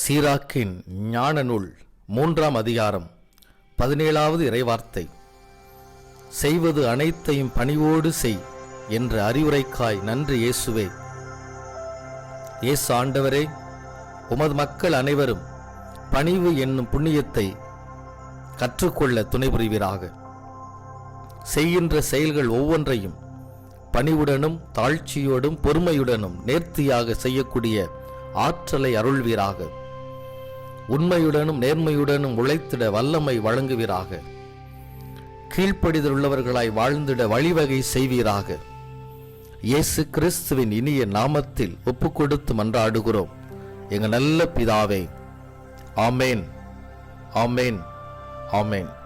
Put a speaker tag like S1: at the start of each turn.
S1: சீராக்கின் ஞான நூல் மூன்றாம் அதிகாரம் பதினேழாவது இறைவார்த்தை. செய்வது அனைத்தையும் பணிவோடு செய் என்ற அறிவுரைக்காய் நன்றி இயேசுவே. இயேசு ஆண்டவரே உமது மக்கள் அனைவரும் பணிவு என்னும் புண்ணியத்தை கற்றுக்கொள்ள துணை புரிவீராக செய்கின்ற செயல்கள் ஒவ்வொன்றையும் பணிவுடனும் தாழ்ச்சியோடும் பொறுமையுடனும் நேர்த்தியாக செய்யக்கூடிய ஆற்றலை அருள்வீராக. உண்மையுடனும் நேர்மையுடனும் உழைத்திட வல்லமை வழங்குவீராக. கீழ்ப்படிதல் உள்ளவர்களாய் வாழ்ந்திட வழிவகை செய்வீராக. இயேசு கிறிஸ்துவின் இனிய நாமத்தில் ஒப்பு கொடுத்து மன்றாடுகிறோம். எங்கள் நல்ல பிதாவே. ஆமேன். ஆமேன். ஆமேன்.